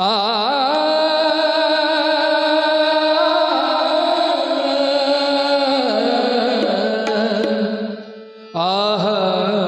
Ah, ah, ah.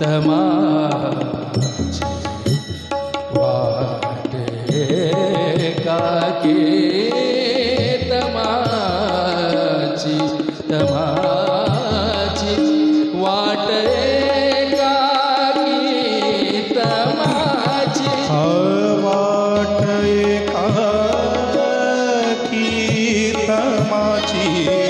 उत्तमा वाटे काके तमाची तमाची वाटे काकी तमाची वाटे काकी तमाची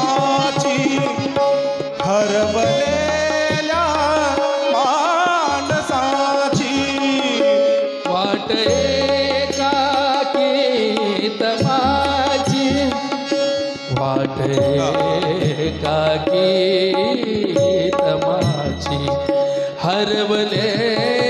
भे काकी तमाची हरवले